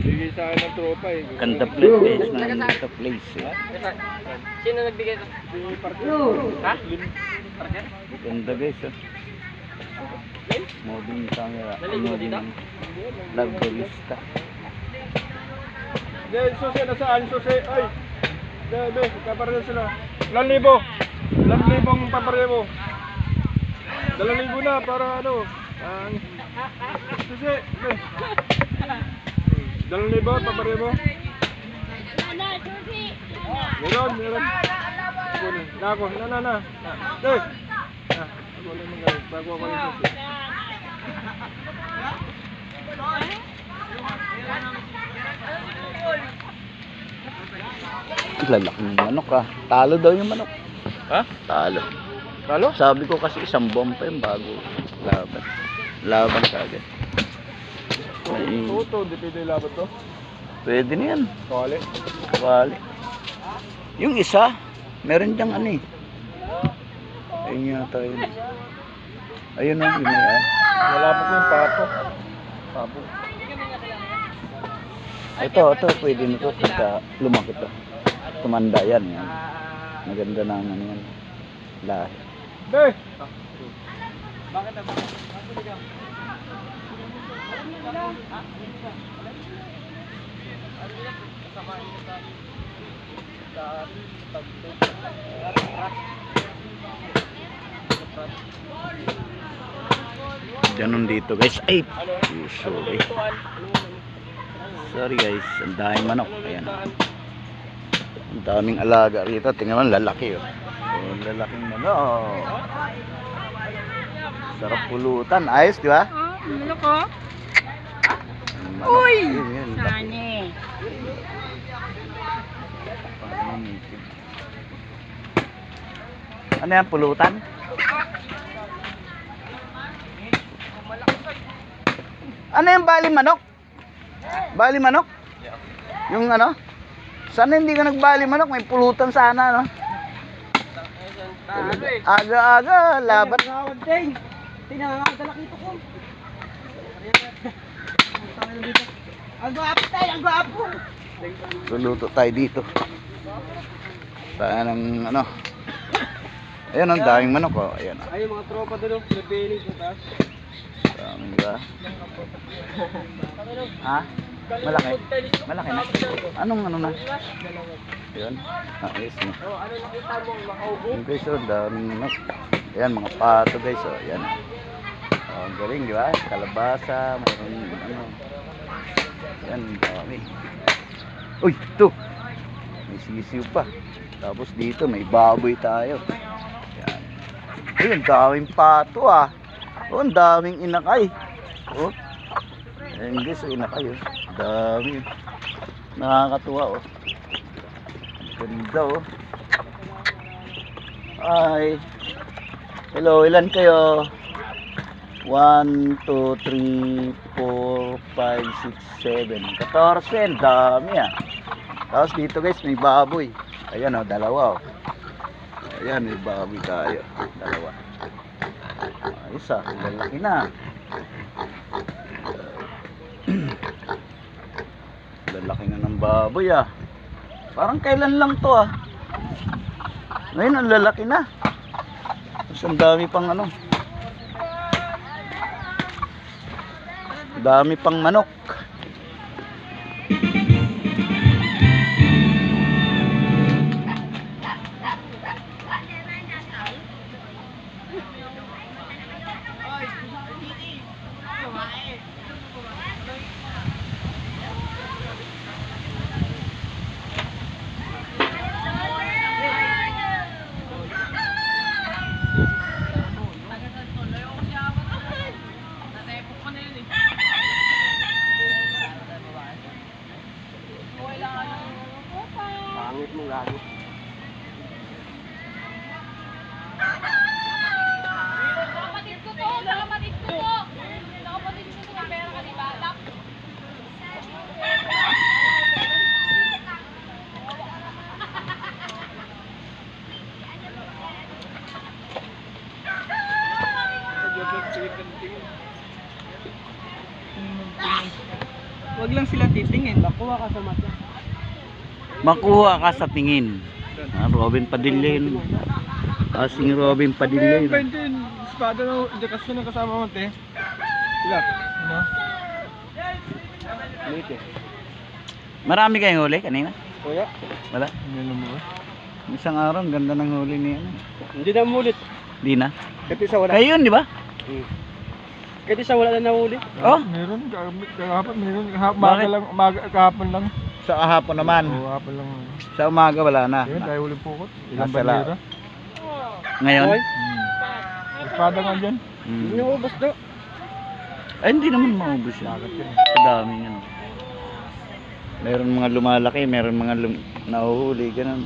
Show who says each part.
Speaker 1: Bigay sa akin ng tropa eh.
Speaker 2: Ganda plate guys ng ganda place eh.
Speaker 3: Sino nagbigay ito? Ha?
Speaker 2: Ganda guys oh. Modern camera.
Speaker 3: Naligo mo dito?
Speaker 2: Modern Lagorista.
Speaker 1: Hindi, susi, nasaan? Susi, ay. Hindi, kapareho sila. Ilan libo? Ilan libong papareho mo? Dalang libo na para ano? Ang... Susi, hindi. Dalang libo, papareho mo? Meron, meron. Kunin. Na na, na, na. Na. Hindi. Ah, ako lang mga bago ako yung susi.
Speaker 2: Lalaki ng manok ah. Talo daw yung manok.
Speaker 1: Ha?
Speaker 2: Talo.
Speaker 1: Talo?
Speaker 2: Sabi ko kasi isang bomb pa yung bago laban. Laban kagad. May,
Speaker 1: Oo to, depende yung laban to.
Speaker 2: pwede na yan.
Speaker 1: Kali.
Speaker 2: Wali. Yung isa, meron diyang ano eh. Ayun yata yun. Ayun na, yun na yan.
Speaker 1: Wala pa ko yung papo. Papo.
Speaker 2: Ito, ito, pwede na to pagka lumaki to. Tumanda yan. yan. Maganda na ano yan. Lahi.
Speaker 1: Be!
Speaker 2: Ganun dito guys. Ay, sorry. Sorry guys, ang daming manok. Ayan. Ang daming alaga rito. Tingnan mo, lalaki oh. Oh, lalaking manok. Sarap pulutan. Ayos, di ba?
Speaker 4: Oh, ano ko? Uy!
Speaker 2: Native. Ano yan, pulutan? Ano yung bali manok? Bali manok? Yung ano? Sana hindi ka nagbali manok, may pulutan sana, no? Aga-aga, labat.
Speaker 4: Ang gwapo tayo, ang gwapo.
Speaker 2: Luluto tayo dito. Saan ang ano? Ayan, ang daming manok, oh. Ayan, oh.
Speaker 1: Ay, mga tropa doon, Philippines, sa taas.
Speaker 2: Dami ba? Ha? Malaki? Malaki na? Anong ano na? Yun. Ah, yes na. Yun guys, oh, daming manok. Ayan, mga pato guys, oh. Ayan. Oh, ang galing, di ba? Kalabasa, mayroon ano. Ayan, dami. Uy, ito! May sisiw pa. Tapos dito, may baboy tayo. Ayan. Ayun, daming pato ah. Oh, ang daming inakay. Oh. Ayan guys, oh, inakay oh. Dami. Nakakatuwa oh. Ang Ganda oh. Ay. Hello, ilan kayo? 1, 2, 3, 4, 5, 6, 7, 14. Ang Dami ah. Tapos dito guys, may baboy. Ayan oh, dalawa oh. Ayan, may baboy tayo. Dalawa. Ah, lalaki na. lalaki na ng baboy ah. Parang kailan lang to ah. Ngayon ang lalaki na. Mas ang dami pang ano. Dami pang manok.
Speaker 1: Pangit mo lagi.
Speaker 4: Kapatid ko to, kapatid ko to. Kapatid ko to, pera ka di balak.
Speaker 3: Huwag lang sila titingin. Makuha ka sa mata.
Speaker 2: Makuha ka sa tingin. Ah, Robin Padilla yun. Kasing Robin Padilla
Speaker 1: Eh,
Speaker 2: yun.
Speaker 1: 20, espada na, hindi kasi na kasama mo, te. Sila. Ano? Eh.
Speaker 2: Marami kayong huli kanina?
Speaker 1: Kuya?
Speaker 2: Wala?
Speaker 1: Hindi?
Speaker 2: Isang araw, ang ganda ng huli niya.
Speaker 3: Hindi na mulit.
Speaker 2: Di na?
Speaker 3: Kahit isa wala.
Speaker 2: Kayo yun, di ba?
Speaker 3: Kahit isa wala na nahuli.
Speaker 2: Oh?
Speaker 1: Meron, kah- kahapon, meron. Kahapon, umaga lang, umaga, kahapon lang.
Speaker 2: Sa kahapon naman.
Speaker 1: Oo, kahapon lang.
Speaker 2: Sa umaga wala na.
Speaker 1: Yun, tayo ulit pukot. Ilang
Speaker 2: Nasa
Speaker 1: bandera.
Speaker 2: Ngayon?
Speaker 1: Hmm. Espada nga dyan.
Speaker 2: Mm.
Speaker 3: Inuubos daw.
Speaker 2: Ay, hindi naman maubos yun.
Speaker 1: Dagat yun.
Speaker 2: Sa dami yun. Meron mga lumalaki, meron mga lum- nahuhuli, ganun.